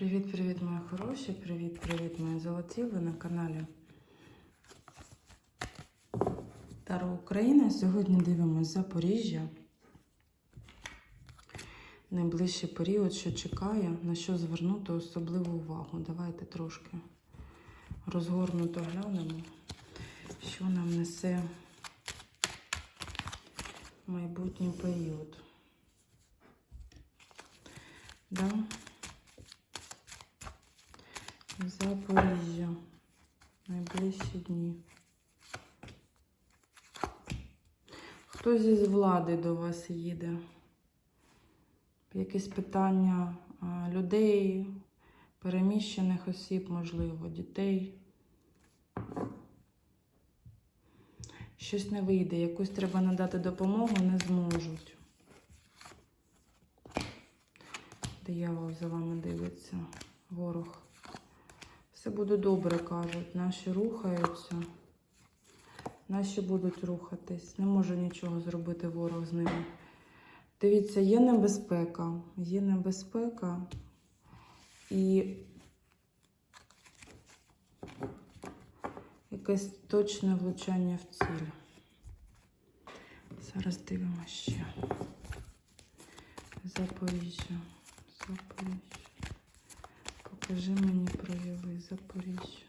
Привіт-привіт, мої хороші! Привіт-привіт, мої золоті! Ви на каналі Таро Україна. Сьогодні дивимось Запоріжжя. Найближчий період, що чекає, на що звернути особливу увагу. Давайте трошки розгорнуто глянемо, що нам несе майбутній період. Да? Запоріжжя. Найближчі дні. Хто зі влади до вас їде? Якісь питання людей, переміщених осіб, можливо, дітей. Щось не вийде, якусь треба надати допомогу, не зможуть. Диявол за вами дивиться, ворог. Все буде добре, кажуть. Наші рухаються. Наші будуть рухатись. Не може нічого зробити ворог з ними. Дивіться, є небезпека. Є небезпека. І якесь точне влучання в ціль. Зараз дивимося ще. Запоріжжя. Запоріжжя. Покажи мені прояви Запоріжжя.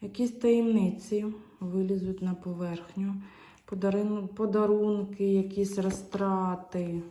Якісь таємниці вилізуть на поверхню, подарунки, якісь розтрати.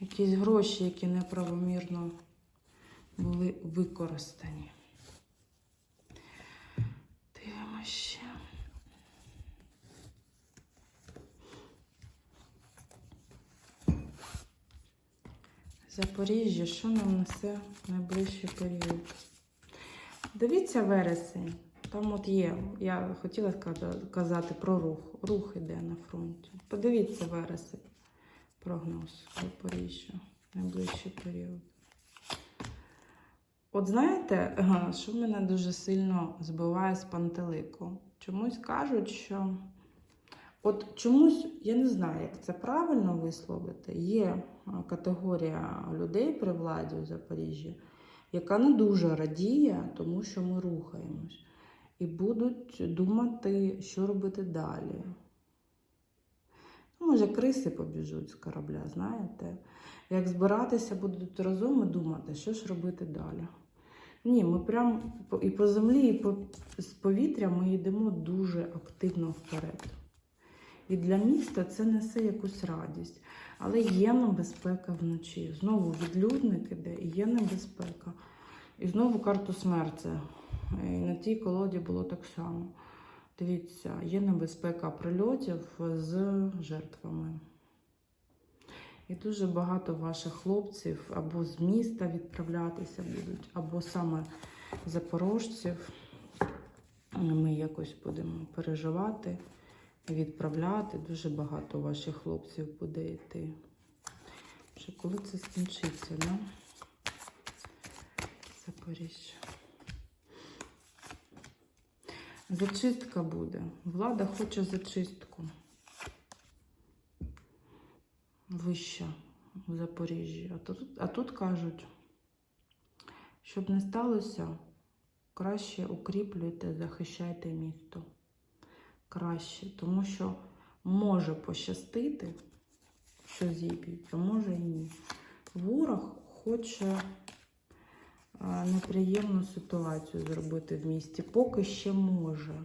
Якісь гроші, які неправомірно були використані. Дивимося ще. Запоріжжя, що нам несе найближчий період? Дивіться вересень. Там от є. Я хотіла казати про рух. Рух іде на фронті. Подивіться вересень. Прогноз Запоріжжя. Найближчий період. От знаєте, що мене дуже сильно збиває з пантелику? Чомусь кажуть, що от чомусь, я не знаю, як це правильно висловити. Є категорія людей при владі у Запоріжжі, яка не дуже радіє, тому що ми рухаємось. І будуть думати, що робити далі. Ну, може, криси побіжуть з корабля, знаєте? Як збиратися будуть разом і думати, що ж робити далі. Ні, ми прям по- і по землі, і по, з повітря ми йдемо дуже активно вперед. І для міста це несе якусь радість. Але є небезпека вночі. Знову відлюдник іде, і є небезпека. І знову карту смерті. І на тій колоді було так само. Дивіться, є небезпека прильотів з жертвами. І дуже багато ваших хлопців або з міста відправлятися будуть, або саме запорожців. Ми якось будемо переживати, відправляти. Дуже багато ваших хлопців буде йти. Вже коли це скінчиться, да? Запоріжжя. Зачистка буде. Влада хоче зачистку. Вища в Запоріжжі. А тут, а тут кажуть, щоб не сталося, краще укріплюйте, захищайте місто. Краще, тому що може пощастити, що зіб'ють, а може і ні. Ворог хоче неприємну ситуацію зробити в місті. Поки ще може.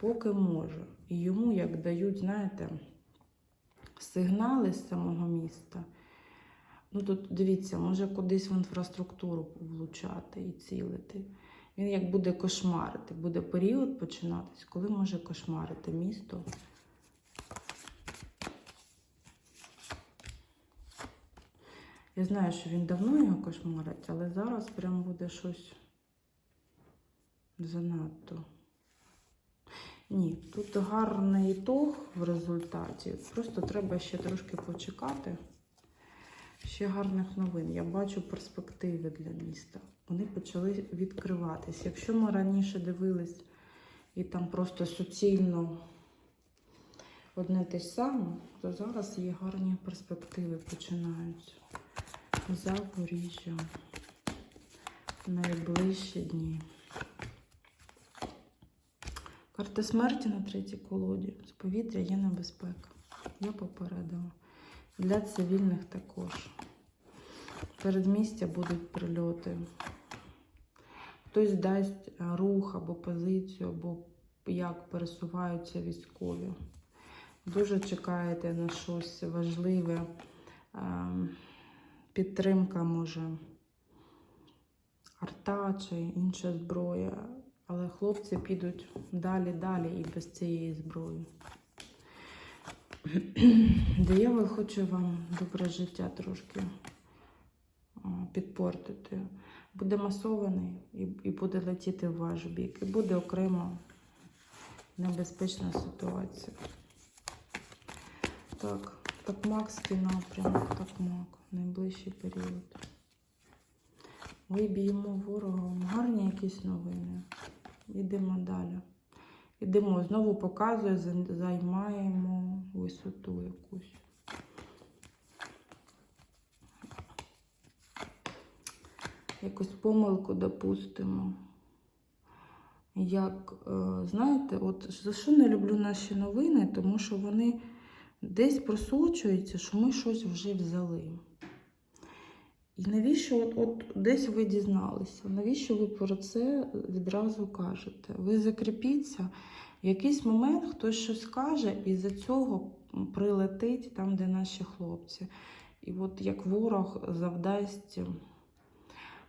Поки може. І йому, як дають, знаєте, сигнали з самого міста. Ну тут дивіться, може кудись в інфраструктуру влучати і цілити. Він як буде кошмарити, буде період починатись, коли може кошмарити місто. Я знаю, що він давно його кошмарить, але зараз прям буде щось занадто. Ні, тут гарний ітог в результаті. Просто треба ще трошки почекати. Ще гарних новин. Я бачу перспективи для міста. Вони почали відкриватись. Якщо ми раніше дивились і там просто суцільно одне те ж саме, то зараз є гарні перспективи починаються. Запоріжжя. Найближчі дні. Карта смерті на третій колоді. З повітря є небезпека. Я попередила. Для цивільних також. Передмістя будуть прильоти. Хтось дасть е, рух або позицію, або як пересуваються військові. Дуже чекаєте на щось важливе. Ем, Підтримка може арта чи інша зброя. Але хлопці підуть далі, далі і без цієї зброї. Диявол хоче вам добре життя трошки підпортити. Буде масований і, і буде летіти в ваш бік. І буде окремо небезпечна ситуація. Так, Токмакський напрямок, Токмак, найближчий період. Виб'ємо ворога. Гарні якісь новини. Йдемо далі. Йдемо, знову показує, за- займаємо висоту якусь. Якусь помилку допустимо. Як, е, знаєте, от за що не люблю наші новини, тому що вони десь просочуються, що ми щось вже взяли. І навіщо от, от десь ви дізналися? Навіщо ви про це відразу кажете? Ви закріпіться, в якийсь момент хтось щось каже, і за цього прилетить там, де наші хлопці. І от як ворог завдасть,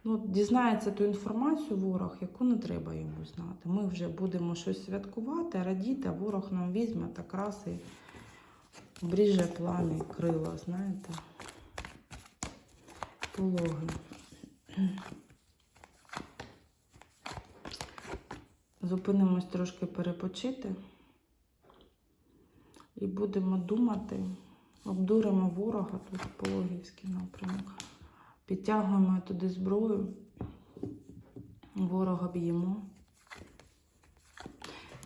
ну, дізнається ту інформацію ворог, яку не треба йому знати. Ми вже будемо щось святкувати, радіти, а ворог нам візьме так раз і бріже плани крила, знаєте пологи. Зупинимось трошки перепочити і будемо думати, обдуримо ворога тут пологівський напрямок. Підтягуємо туди зброю, ворога б'ємо.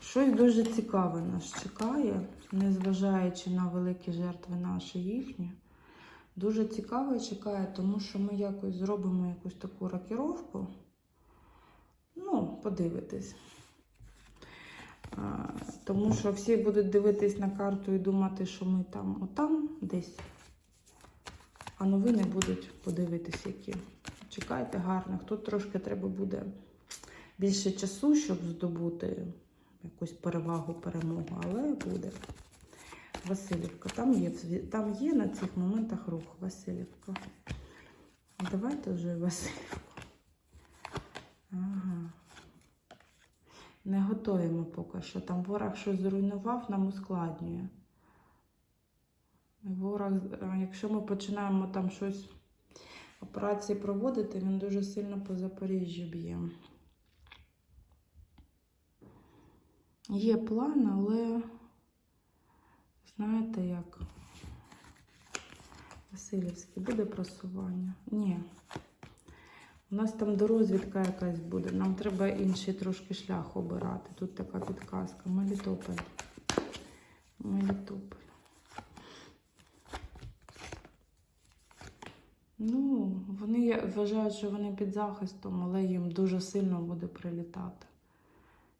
Щось дуже цікаве нас чекає, незважаючи на великі жертви наші їхні. Дуже цікаво і чекає, тому що ми якось зробимо якусь таку рокіровку. Ну, подивитись. А, тому що всі будуть дивитись на карту і думати, що ми там, отам десь. А новини будуть подивитись, які. Чекайте гарних. Тут трошки треба буде більше часу, щоб здобути якусь перевагу, перемогу, але буде. Васильівка. Там є, там є на цих моментах рух Васильівка. Давайте вже Васильівку. Ага. Не готуємо поки що. Там ворог щось зруйнував, нам ускладнює. Ворог, якщо ми починаємо там щось операції проводити, він дуже сильно по Запоріжжю б'є. Є план, але. Знаєте як? Васильівський, буде просування? Ні. У нас там дорозвідка якась буде. Нам треба інший трошки шлях обирати. Тут така підказка. Мелітополь. Мелітополь. Ну, вони вважають, що вони під захистом, але їм дуже сильно буде прилітати.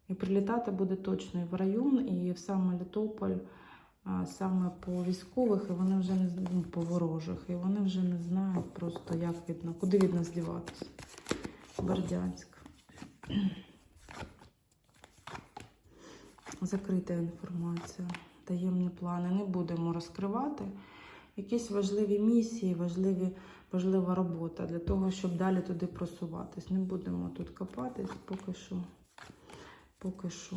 І прилітати буде точно і в район, і в сам Мелітополь саме по військових, і вони вже не ну, по ворожих, і вони вже не знають просто, як від куди від нас діватися. Бердянськ. Закрита інформація, таємні плани. Не будемо розкривати. Якісь важливі місії, важливі, важлива робота для того, щоб далі туди просуватись. Не будемо тут копатись поки що. Поки що.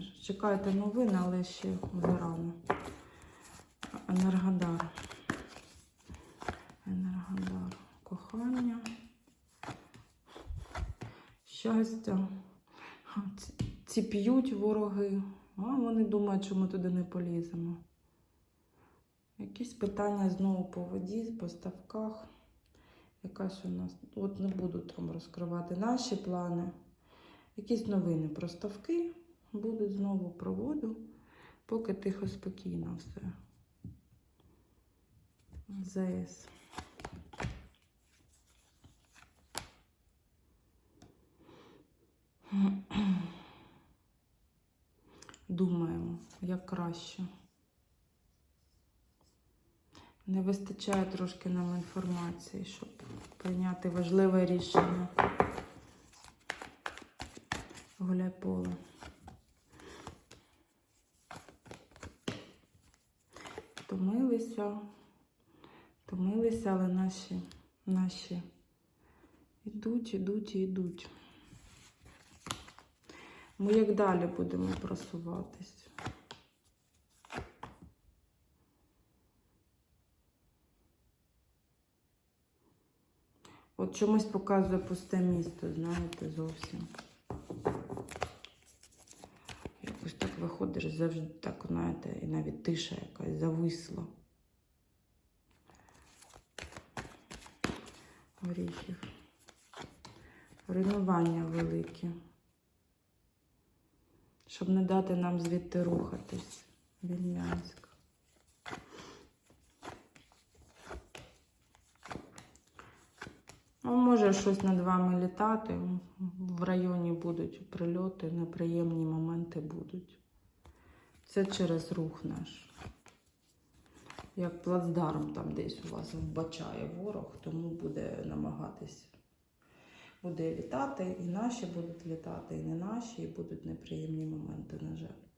Чекайте новини, але ще зарано. Енергодар. Енергодар. Кохання. Щастя. Ці п'ють вороги. А вони думають, що ми туди не поліземо. Якісь питання знову по воді, по ставках. Якась у нас. От не буду там розкривати наші плани. Якісь новини про ставки будуть знову про воду. Поки тихо, спокійно все. ЗС. Думаємо, як краще. Не вистачає трошки нам інформації, щоб прийняти важливе рішення. Гуляй поле. Втомилися, втомилися, але наші, наші ідуть, ідуть і йдуть. Ми як далі будемо просуватись? От чомусь показує пусте місто, знаєте, зовсім. Якось так виходиш завжди так, знаєте, і навіть тиша якась зависла. Горіхів. Руйнування велике. Щоб не дати нам звідти рухатись. Вільнянськ. Ну, може щось над вами літати. В районі будуть прильоти, неприємні моменти будуть. Це через рух наш. Як плацдарм там десь у вас вбачає ворог, тому буде намагатись. Буде літати, і наші будуть літати, і не наші, і будуть неприємні моменти, на жаль.